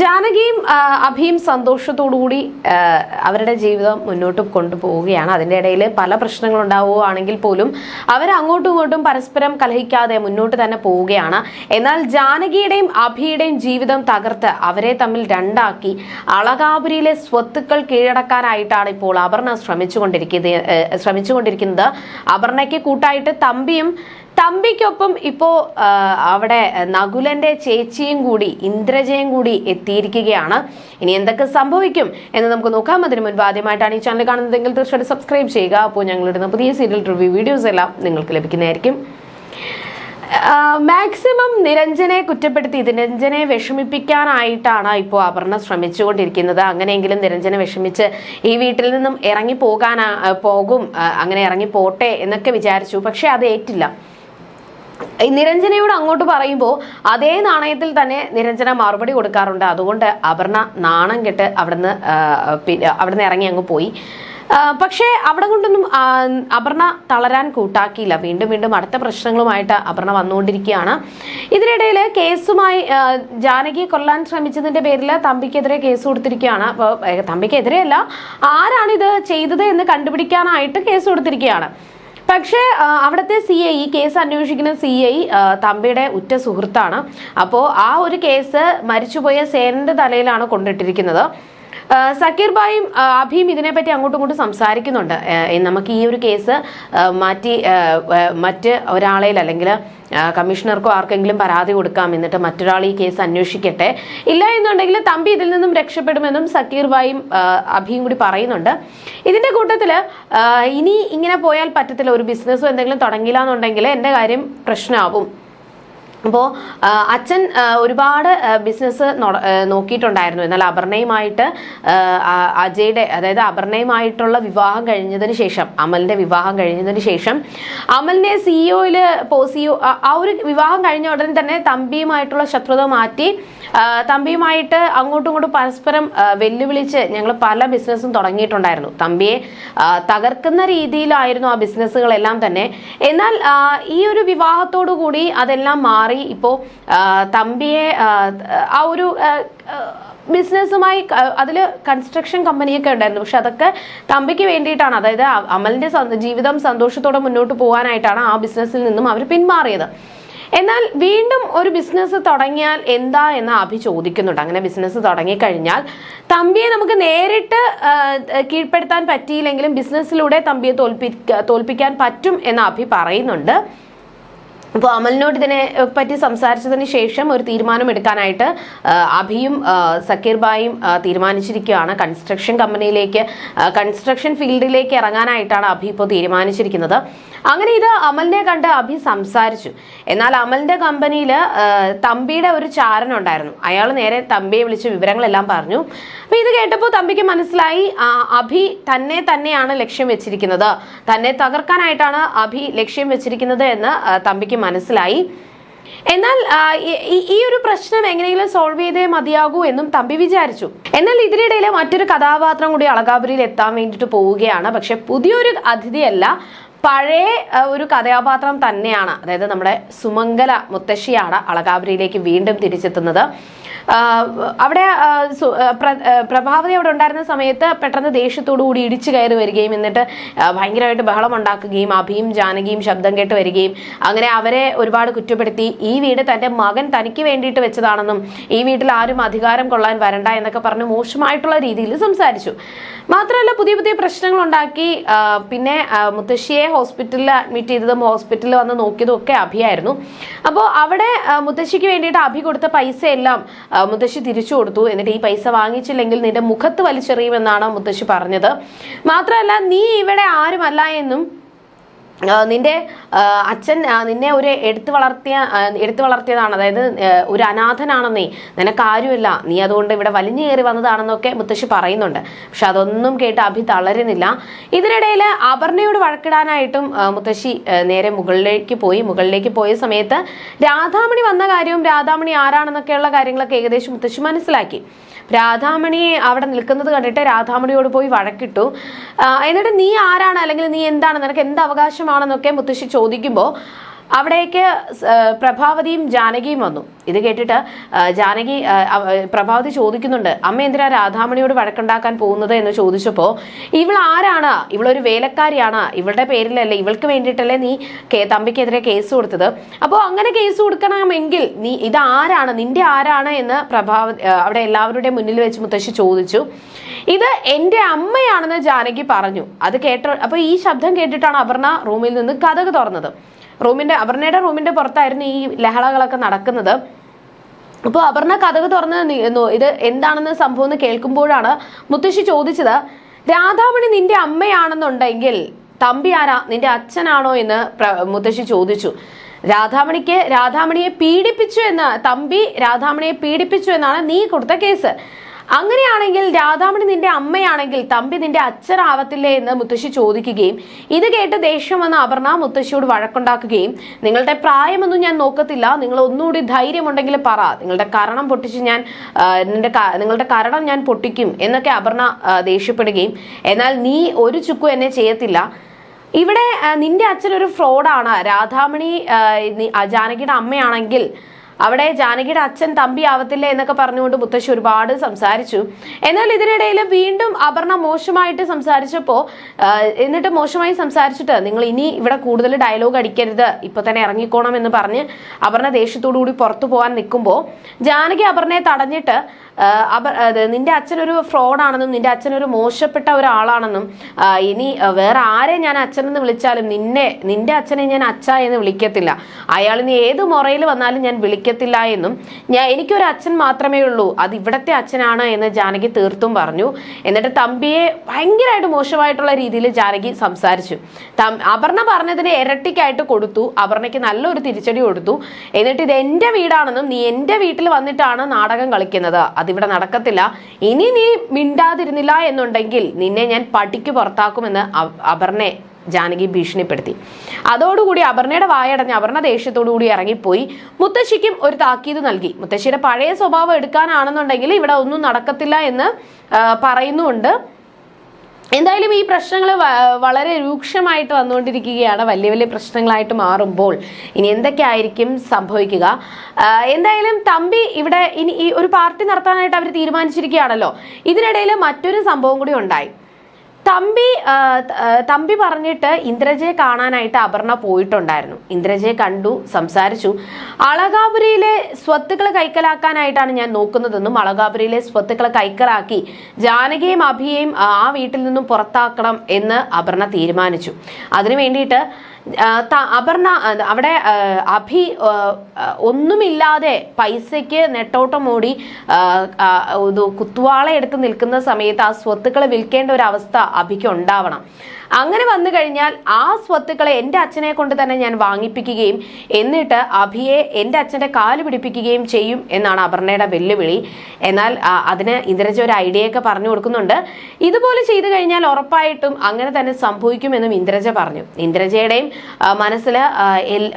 ജാനകിയും അഭിയും സന്തോഷത്തോടുകൂടി അവരുടെ ജീവിതം മുന്നോട്ട് കൊണ്ടുപോവുകയാണ്. അതിന്റെ ഇടയിൽ പല പ്രശ്നങ്ങൾ ഉണ്ടാവുകയാണെങ്കിൽ പോലും അവർ അങ്ങോട്ടും ഇങ്ങോട്ടും പരസ്പരം കലഹിക്കാതെ മുന്നോട്ട് തന്നെ പോവുകയാണ്. എന്നാൽ ജാനകിയുടെയും അഭിയുടെയും ജീവിതം തകർത്ത് അവരെ തമ്മിൽ രണ്ടാക്കി. അളകാപുരിയിലെ സ്വത്തുക്കൾ കീഴടക്കാനായിട്ടാണ് ഇപ്പോൾ അപർണ ശ്രമിച്ചുകൊണ്ടിരിക്കുന്നത് ശ്രമിച്ചുകൊണ്ടിരിക്കുന്നത്. അപർണയ്ക്ക് കൂട്ടായിട്ട് തമ്പിയും തമ്പിക്കൊപ്പം ഇപ്പോ അവിടെ നകുലന്റെ ചേച്ചിയും കൂടി ഇന്ദ്രജയും കൂടി എത്തിയിരിക്കുകയാണ്. ഇനി എന്തൊക്കെ സംഭവിക്കും എന്ന് നമുക്ക് നോക്കാം. അതിന് മുൻപ് ആദ്യമായിട്ടാണ് ഈ ചാനൽ കാണുന്നതെങ്കിൽ തീർച്ചയായിട്ടും സബ്സ്ക്രൈബ് ചെയ്യുക. അപ്പോൾ ഞങ്ങളിടുന്ന പുതിയ സീരിയൽ റിവ്യൂ വീഡിയോസ് എല്ലാം നിങ്ങൾക്ക് ലഭിക്കുന്നതായിരിക്കും. മാക്സിമം നിരഞ്ജനെ കുറ്റപ്പെടുത്തി നിരഞ്ജനെ വിഷമിപ്പിക്കാനായിട്ടാണ് ഇപ്പോൾ അപർണ ശ്രമിച്ചുകൊണ്ടിരിക്കുന്നത്. അങ്ങനെയെങ്കിലും നിരഞ്ജനെ വിഷമിച്ച് ഈ വീട്ടിൽ നിന്നും ഇറങ്ങി പോകാനാ പോകും അങ്ങനെ ഇറങ്ങി പോട്ടെ എന്നൊക്കെ വിചാരിച്ചു. പക്ഷെ അത് ഏറ്റില്ല. ഈ നിരഞ്ജനയോട് അങ്ങോട്ട് പറയുമ്പോൾ അതേ നാണയത്തിൽ തന്നെ നിരഞ്ജന മറുപടി കൊടുക്കാറുണ്ട്. അതുകൊണ്ട് അപർണ നാണം കെട്ട് അവിടുന്ന് അവിടുന്ന് ഇറങ്ങി അങ്ങ് പോയി. പക്ഷേ അവിടെ കൊണ്ടൊന്നും അപർണ തളരാൻ കൂട്ടാക്കിയില്ല. വീണ്ടും വീണ്ടും അടുത്ത പ്രശ്നങ്ങളുമായിട്ട് അപർണ വന്നുകൊണ്ടിരിക്കുകയാണ്. ഇതിനിടയിൽ കേസുമായി ജാനകിയെ കൊല്ലാൻ ശ്രമിച്ചതിന്റെ പേരിൽ തമ്പിക്കെതിരെ കേസ് കൊടുത്തിരിക്കുകയാണ്. അപ്പോൾ തമ്പിക്കെതിരെയല്ല ആരാണിത് ചെയ്തത് എന്ന് കണ്ടുപിടിക്കാനായിട്ട് കേസ് കൊടുത്തിരിക്കുകയാണ്. പക്ഷേ അവിടുത്തെ സി ഐ കേസ് അന്വേഷിക്കുന്ന സി ഐ തമ്പിയുടെ ഉറ്റ സുഹൃത്താണ്. അപ്പോൾ ആ ഒരു കേസ് മരിച്ചുപോയ സേനന്റെ തലയിലാണ് കൊണ്ടിട്ടിരിക്കുന്നത്. സക്കീർ ബായും അഭിയും ഇതിനെപ്പറ്റി അങ്ങോട്ടും ഇങ്ങോട്ടും സംസാരിക്കുന്നുണ്ട്. നമുക്ക് ഈ ഒരു കേസ് മാറ്റി മറ്റ് ഒരാളെ അല്ലെങ്കിൽ കമ്മീഷണർക്കോ ആർക്കെങ്കിലും പരാതി കൊടുക്കാം എന്നിട്ട് മറ്റൊരാൾ ഈ കേസ് അന്വേഷിക്കട്ടെ. ഇല്ല എന്നുണ്ടെങ്കിൽ തമ്പി ഇതിൽ നിന്നും രക്ഷപ്പെടുമെന്നും സക്കീർ ബായും അഭിയും കൂടി പറയുന്നുണ്ട്. ഇതിന്റെ കൂട്ടത്തിൽ ഇനി ഇങ്ങനെ പോയാൽ പറ്റത്തില്ല ഒരു ബിസിനസ്സോ എന്തെങ്കിലും തുടങ്ങിയില്ല എന്നുണ്ടെങ്കിൽ എന്റെ കാര്യം പ്രശ്നമാവും അപ്പോൾ അച്ഛൻ ഒരുപാട് ബിസിനസ് നോക്കിയിട്ടുണ്ടായിരുന്നു. എന്നാൽ അപർണയുമായിട്ട് അജയുടെ അതായത് അപർണയുമായിട്ടുള്ള വിവാഹം കഴിഞ്ഞതിന് ശേഷം അമലിന്റെ വിവാഹം കഴിഞ്ഞതിന് ശേഷം അമലിനെ സിഇഒയിൽ സിഇഒ ആ ഒരു വിവാഹം കഴിഞ്ഞ ഉടനെ തന്നെ തമ്പിയുമായിട്ടുള്ള ശത്രുത മാറ്റി തമ്പിയുമായിട്ട് അങ്ങോട്ടും ഇങ്ങോട്ടും പരസ്പരം വെല്ലുവിളിച്ച് ഞങ്ങൾ പല ബിസിനസ്സും തുടങ്ങിയിട്ടുണ്ടായിരുന്നു. തമ്പിയെ തകർക്കുന്ന രീതിയിലായിരുന്നു ആ ബിസിനസ്സുകളെല്ലാം തന്നെ. എന്നാൽ ഈ ഒരു വിവാഹത്തോടു കൂടി അതെല്ലാം മാറി ഇപ്പോൾ തമ്പിയെ ആ, ഒരു ബിസിനസ്സുമായി അതിൽ കൺസ്ട്രക്ഷൻ കമ്പനിയൊക്കെ ഉണ്ടായിരുന്നു. പക്ഷെ അതൊക്കെ തമ്പിക്ക് വേണ്ടിയിട്ടാണ്. അതായത് അമലിന്റെ ജീവിതം സന്തോഷത്തോടെ മുന്നോട്ട് പോകാനായിട്ടാണ് ആ ബിസിനസ്സിൽ നിന്നും അവർ പിന്മാറിയത്. എന്നാൽ വീണ്ടും ഒരു ബിസിനസ് തുടങ്ങിയാൽ എന്താ എന്ന് അഭി ചോദിക്കുന്നുണ്ട്. അങ്ങനെ ബിസിനസ് തുടങ്ങിക്കഴിഞ്ഞാൽ തമ്പിയെ നമുക്ക് നേരിട്ട് കീഴ്പ്പെടുത്താൻ പറ്റിയില്ലെങ്കിലും ബിസിനസ്സിലൂടെ തമ്പിയെ തോൽപ്പി തോൽപ്പിക്കാൻ പറ്റും എന്ന് അഭി പറയുന്നുണ്ട്. അപ്പോൾ അമലിനോട് ഇതിനെ പറ്റി സംസാരിച്ചതിന് ശേഷം ഒരു തീരുമാനം എടുക്കാനായിട്ട് അഭിയും സക്കീർബായും സക്കീർ ബായും തീരുമാനിച്ചിരിക്കുകയാണ്. കൺസ്ട്രക്ഷൻ കമ്പനിയിലേക്ക് കൺസ്ട്രക്ഷൻ ഫീൽഡിലേക്ക് ഇറങ്ങാനായിട്ടാണ് അഭി ഇപ്പോൾ തീരുമാനിച്ചിരിക്കുന്നത്. അങ്ങനെ ഇത് അമലിനെ കണ്ട് അഭി സംസാരിച്ചു. എന്നാൽ അമലിന്റെ കമ്പനിയിൽ തമ്പിയുടെ ഒരു ചാരൻ ഉണ്ടായിരുന്നു അയാൾ നേരെ തമ്പിയെ വിളിച്ച് വിവരങ്ങളെല്ലാം പറഞ്ഞു. അപ്പൊ ഇത് കേട്ടപ്പോൾ തമ്പിക്ക് മനസ്സിലായി അഭി തന്നെ തന്നെയാണ് ലക്ഷ്യം വെച്ചിരിക്കുന്നത്. തന്നെ തകർക്കാനായിട്ടാണ് അഭി ലക്ഷ്യം വെച്ചിരിക്കുന്നത് എന്ന് തമ്പിക്ക് മനസ്സിലായി. എന്നാൽ ഈ- ഒരു പ്രശ്നം എങ്ങനെയെങ്കിലും സോൾവ് ചെയ്തേ മതിയാകൂ എന്നും തമ്പി വിചാരിച്ചു. എന്നാൽ ഇതിനിടയിൽ മറ്റൊരു കഥാപാത്രം കൂടി അളകാപുരിയിൽ എത്താൻ വേണ്ടിയിട്ട് പോവുകയാണ്. പക്ഷെ പുതിയൊരു അതിഥിയല്ല പഴയ ഒരു കഥാപാത്രം തന്നെയാണ്. അതായത് നമ്മുടെ സുമംഗല മുത്തശ്ശിയാണ് അളകാപുരിയിലേക്ക് വീണ്ടും തിരിച്ചെത്തുന്നത്. അവിടെ പ്രഭാവതി അവിടെ ഉണ്ടായിരുന്ന സമയത്ത് പെട്ടെന്ന് ദേഷ്യത്തോടു കൂടി ഇടിച്ചു കയറി വരികയും എന്നിട്ട് ഭയങ്കരമായിട്ട് ബഹളം ഉണ്ടാക്കുകയും അഭിയും ജാനകിയും ശബ്ദം കേട്ട് വരികയും അങ്ങനെ അവരെ ഒരുപാട് കുറ്റപ്പെടുത്തി. ഈ വീട് തന്റെ മകൻ തനിക്ക് വേണ്ടിയിട്ട് വെച്ചതാണെന്നും ഈ വീട്ടിൽ ആരും അധികാരം കൊള്ളാൻ വരണ്ട എന്നൊക്കെ പറഞ്ഞ് മോശമായിട്ടുള്ള രീതിയിൽ സംസാരിച്ചു. മാത്രമല്ല പുതിയ പുതിയ പ്രശ്നങ്ങൾ ഉണ്ടാക്കി പിന്നെ മുത്തശ്ശിയെ ഹോസ്പിറ്റലിൽ അഡ്മിറ്റ് ചെയ്തതും ഹോസ്പിറ്റലിൽ വന്ന് നോക്കിയതും ഒക്കെ അഭിയായിരുന്നു. അപ്പോൾ അവിടെ മുത്തശ്ശിക്ക് വേണ്ടിയിട്ട് അഭി കൊടുത്ത പൈസ എല്ലാം മുത്തശ്ശി തിരിച്ചു കൊടുത്തു. എന്നിട്ട് ഈ പൈസ വാങ്ങിച്ചില്ലെങ്കിൽ നിന്റെ മുഖത്ത് വലിച്ചെറിയുമെന്നാണ് മുത്തശ്ശി പറഞ്ഞത്. മാത്രമല്ല നീ ഇവിടെ ആരുമല്ല എന്നും നിന്റെ അച്ഛൻ നിന്നെ ഒരു എടുത്തു വളർത്തിയ എടുത്തു വളർത്തിയതാണ്. അതായത് ഒരു അനാഥനാണെന്നേ. നിനക്ക് ആരുമില്ല. നീ അതുകൊണ്ട് ഇവിടെ വലിഞ്ഞു കയറി വന്നതാണെന്നൊക്കെ മുത്തശ്ശി പറയുന്നുണ്ട്. പക്ഷെ അതൊന്നും കേട്ട് അഭി തളരുന്നില്ല. ഇതിനിടയിൽ അപർണയോട് വഴക്കിടാനായിട്ടും മുത്തശ്ശി നേരെ മുകളിലേക്ക് പോയി. മുകളിലേക്ക് പോയ സമയത്ത് രാധാമണി വന്ന കാര്യവും രാധാമണി ആരാണെന്നൊക്കെയുള്ള കാര്യങ്ങളൊക്കെ ഏകദേശം മുത്തശ്ശി മനസ്സിലാക്കി. രാധാമണി അവിടെ നിൽക്കുന്നത് കണ്ടിട്ട് രാധാമണിയോട് പോയി വഴക്കിട്ടു. എന്നിട്ട് നീ ആരാണ്? അല്ലെങ്കിൽ നീ എന്താണ്? നിനക്ക് എന്ത് അവകാശമാണെന്നൊക്കെ മുത്തശ്ശി ചോദിക്കുമ്പോൾ അവിടേക്ക് പ്രഭാവതിയും ജാനകിയും വന്നു. ഇത് കേട്ടിട്ട് ജാനകി പ്രഭാവതി ചോദിക്കുന്നുണ്ട് അമ്മ എന്തിനാ രാധാമണിയോട് വഴക്കുണ്ടാക്കാൻ പോകുന്നത്? എന്ന് ചോദിച്ചപ്പോൾ ഇവൾ ആരാണ്? ഇവളൊരു വേലക്കാരിയാണ്. ഇവളുടെ പേരിലല്ലേ ഇവൾക്ക് വേണ്ടിയിട്ടല്ലേ നീ തമ്പിക്കെതിരെ കേസ് കൊടുത്തത്? അപ്പോൾ അങ്ങനെ കേസ് കൊടുക്കണമെങ്കിൽ നീ ഇത് ആരാണ്? നിന്റെ ആരാണ്? എന്ന് പ്രഭാവ അവിടെ എല്ലാവരുടെയും മുന്നിൽ വെച്ച് മുത്തശ്ശി ചോദിച്ചു. ഇത് എന്റെ അമ്മയാണെന്ന് ജാനകി പറഞ്ഞു. അത് കേട്ട അപ്പോൾ ഈ ശബ്ദം കേട്ടിട്ടാണ് അപർണ റൂമിൽ നിന്ന് കഥക് തുറന്നത്. റൂമിന്റെ അപർണയുടെ റൂമിന്റെ പുറത്തായിരുന്നു ഈ ലഹളകളൊക്കെ നടക്കുന്നത്. അപ്പോൾ അപർണ കഥക് തുറന്ന് ഇത് എന്താണെന്ന് സംഭവം എന്ന് കേൾക്കുമ്പോഴാണ് മുത്തശ്ശി ചോദിച്ചത് രാധാമണി നിന്റെ അമ്മയാണെന്നുണ്ടെങ്കിൽ തമ്പി ആരാ? നിന്റെ അച്ഛനാണോ? എന്ന് മുത്തശ്ശി ചോദിച്ചു. രാധാമണിക്ക് രാധാമണിയെ പീഡിപ്പിച്ചു എന്ന് തമ്പി രാധാമണിയെ പീഡിപ്പിച്ചു എന്നാണ് നീ കൊടുത്ത കേസ്. അങ്ങനെയാണെങ്കിൽ രാധാമണി നിന്റെ അമ്മയാണെങ്കിൽ തമ്പി നിന്റെ അച്ഛനാവത്തില്ലേ എന്ന് മുത്തശ്ശി ചോദിക്കുകയും ഇത് കേട്ട് ദേഷ്യം വന്ന അപർണ മുത്തശ്ശിയോട് വഴക്കുണ്ടാക്കുകയും നിങ്ങളുടെ പ്രായമൊന്നും ഞാൻ നോക്കത്തില്ല. നിങ്ങൾ ഒന്നുകൂടി ധൈര്യമുണ്ടെങ്കിൽ പറ. നിങ്ങളുടെ കരണം പൊട്ടിച്ച് ഞാൻ നിന്റെ നിങ്ങളുടെ കരണം ഞാൻ പൊട്ടിക്കും എന്നൊക്കെ അപർണ ദേഷ്യപ്പെടുകയും എന്നാൽ നീ ഒരു ചുക്കു എന്നെ ചെയ്യത്തില്ല. ഇവിടെ നിന്റെ അച്ഛൻ ഒരു ഫ്രോഡാണ് രാധാമണി ജാനകിയുടെ അമ്മയാണെങ്കിൽ അവിടെ ജാനകിയുടെ അച്ഛൻ തമ്പി ആവത്തില്ല എന്നൊക്കെ പറഞ്ഞുകൊണ്ട് മുത്തശ്ശി ഒരുപാട് സംസാരിച്ചു. എന്നാൽ ഇതിനിടയിൽ വീണ്ടും അപർണ മോശമായിട്ട് സംസാരിച്ചപ്പോൾ എന്നിട്ട് മോശമായി സംസാരിച്ചിട്ട് നിങ്ങൾ ഇനി ഇവിടെ കൂടുതൽ ഡയലോഗ് അടിക്കരുത് ഇപ്പൊ തന്നെ ഇറങ്ങിക്കോണം എന്ന് പറഞ്ഞ് അപർണ ദേഷ്യത്തോടു കൂടി പുറത്തു പോകാൻ നിൽക്കുമ്പോൾ ജാനകി അപർണയെ തടഞ്ഞിട്ട് നിന്റെ അച്ഛനൊരു ഫ്രോഡാണെന്നും നിന്റെ അച്ഛനൊരു മോശപ്പെട്ട ഒരാളാണെന്നും ഇനി വേറെ ആരെ ഞാൻ അച്ഛനെന്ന് വിളിച്ചാലും നിന്നെ നിന്റെ അച്ഛനെ ഞാൻ അച്ഛ എന്ന് വിളിക്കത്തില്ല. അയാൾ നീ ഏത് മുറയിൽ വന്നാലും ഞാൻ വിളിക്കത്തില്ല എന്നും ഞാൻ എനിക്കൊരു അച്ഛൻ മാത്രമേ ഉള്ളൂ. അത് ഇവിടത്തെ അച്ഛനാണ് എന്ന് ജാനകി തീർത്തും പറഞ്ഞു. എന്നിട്ട് തമ്പിയെ ഭയങ്കരമായിട്ട് മോശമായിട്ടുള്ള രീതിയിൽ ജാനകി സംസാരിച്ചു. അപർണ പറഞ്ഞതിന് ഇരട്ടിക്കായിട്ട് കൊടുത്തു. അപർണയ്ക്ക് നല്ലൊരു തിരിച്ചടി കൊടുത്തു. എന്നിട്ട് ഇത് എന്റെ വീടാണെന്നും നീ എന്റെ വീട്ടിൽ വന്നിട്ടാണ് നാടകം കളിക്കുന്നത്. അതിവിടെ നടക്കത്തില്ല. ഇനി നീ മിണ്ടാതിരുന്നില്ല എന്നുണ്ടെങ്കിൽ നിന്നെ ഞാൻ പടിക്ക് പുറത്താക്കുമെന്ന് അപർണെ ജാനകി ഭീഷണിപ്പെടുത്തി. അതോടുകൂടി അപർണയുടെ വായടഞ്ഞ് അപർണ ദേഷ്യത്തോടുകൂടി ഇറങ്ങിപ്പോയി. മുത്തശ്ശിക്കും ഒരു താക്കീത് നൽകി. മുത്തശ്ശിയുടെ പഴയ സ്വഭാവം എടുക്കാനാണെന്നുണ്ടെങ്കിൽ ഇവിടെ ഒന്നും നടക്കത്തില്ല എന്ന് ആ, പറയുന്നുമുണ്ട്. എന്തായാലും ഈ പ്രശ്നങ്ങൾ വളരെ രൂക്ഷമായിട്ട് വന്നുകൊണ്ടിരിക്കുകയാണ്. വലിയ വലിയ പ്രശ്നങ്ങളായിട്ട് മാറുമ്പോൾ ഇനി എന്തൊക്കെയായിരിക്കും സംഭവിക്കുക? എന്തായാലും തമ്പി ഇവിടെ ഇനി ഈ ഒരു പാർട്ടി നടത്താനായിട്ട് അവർ തീരുമാനിച്ചിരിക്കുകയാണല്ലോ. ഇതിനിടയിൽ മറ്റൊരു സംഭവം കൂടി ഉണ്ടായി. തമ്പി തമ്പി പറഞ്ഞിട്ട് ഇന്ദ്രജയെ കാണാനായിട്ട് അപർണ പോയിട്ടുണ്ടായിരുന്നു. ഇന്ദ്രജയെ കണ്ടു സംസാരിച്ചു. അളകാപുരിയിലെ സ്വത്തുക്കൾ കൈക്കലാക്കാനായിട്ടാണ് ഞാൻ നോക്കുന്നതെന്നും അളകാപുരിയിലെ സ്വത്തുക്കൾ കൈക്കലാക്കി ജാനകിയും അഭിയെയും ആ വീട്ടിൽ നിന്നും പുറത്താക്കണം എന്ന് അപർണ തീരുമാനിച്ചു. അതിനു വേണ്ടിയിട്ട് അപർണ അവിടെ അഭി ഒന്നുമില്ലാതെ പൈസയ്ക്ക് നെട്ടോട്ടം ഓടി കുത്തുവാള എടുത്ത് നിൽക്കുന്ന സമയത്ത് ആ സ്വത്തുക്കൾ വിൽക്കേണ്ട ഒരു അവസ്ഥ അഭിക്ക് ഉണ്ടാവണം. അങ്ങനെ വന്നു കഴിഞ്ഞാൽ ആ സ്വത്തുക്കളെ എന്റെ അച്ഛനെ കൊണ്ട് തന്നെ ഞാൻ വാങ്ങിപ്പിക്കുകയും എന്നിട്ട് അഭിയെ എന്റെ അച്ഛന്റെ കാൽ പിടിപ്പിക്കുകയും ചെയ്യും എന്നാണ് അപർണയുടെ വെല്ലുവിളി. എന്നാൽ അതിന് ഇന്ദ്രജ ഒരു ഐഡിയയൊക്കെ പറഞ്ഞു കൊടുക്കുന്നുണ്ട്. ഇതുപോലെ ചെയ്തു കഴിഞ്ഞാൽ ഉറപ്പായിട്ടും അങ്ങനെ തന്നെ സംഭവിക്കുമെന്നും ഇന്ദ്രജ പറഞ്ഞു. ഇന്ദ്രജയുടെയും മനസ്സിൽ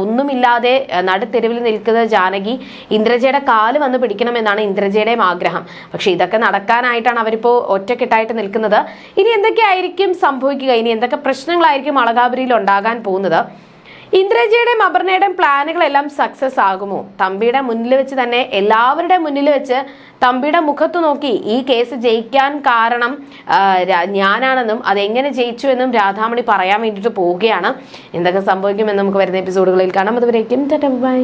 ഒന്നുമില്ലാതെ നടുത്തെരുവിൽ നിൽക്കുന്ന ജാനകി ഇന്ദ്രജയുടെ കാൽ വന്ന് പിടിക്കണമെന്നാണ് ഇന്ദ്രജയുടെയും ആഗ്രഹം. പക്ഷെ ഇതൊക്കെ നടക്കാനായിട്ടാണ് അവരിപ്പോൾ ഒറ്റക്കെട്ടായിട്ട് നിൽക്കുന്നത്. ഇനി എന്തൊക്കെയായിരിക്കും സംഭവിക്കുക? ഇനി എന്തൊക്കെ പ്രശ്നങ്ങളായിരിക്കും അളകാപുരിയിൽ ഉണ്ടാകാൻ പോകുന്നത്? ഇന്ദ്രജിയുടെയും അപർണയുടെയും പ്ലാനുകളെല്ലാം സക്സസ് ആകുമോ? തമ്പിയുടെ മുന്നിൽ വെച്ച് തന്നെ എല്ലാവരുടെ മുന്നിൽ വെച്ച് തമ്പിയുടെ മുഖത്ത് നോക്കി ഈ കേസ് ജയിക്കാൻ കാരണം ഞാനാണെന്നും അതെങ്ങനെ ജയിച്ചു എന്നും രാധാമണി പറയാൻ വേണ്ടിയിട്ട് പോവുകയാണ്. എന്തൊക്കെ സംഭവിക്കുമെന്ന് നമുക്ക് വരുന്ന എപ്പിസോഡുകളിൽ കാണാം. അതുവരേക്കും ബൈ.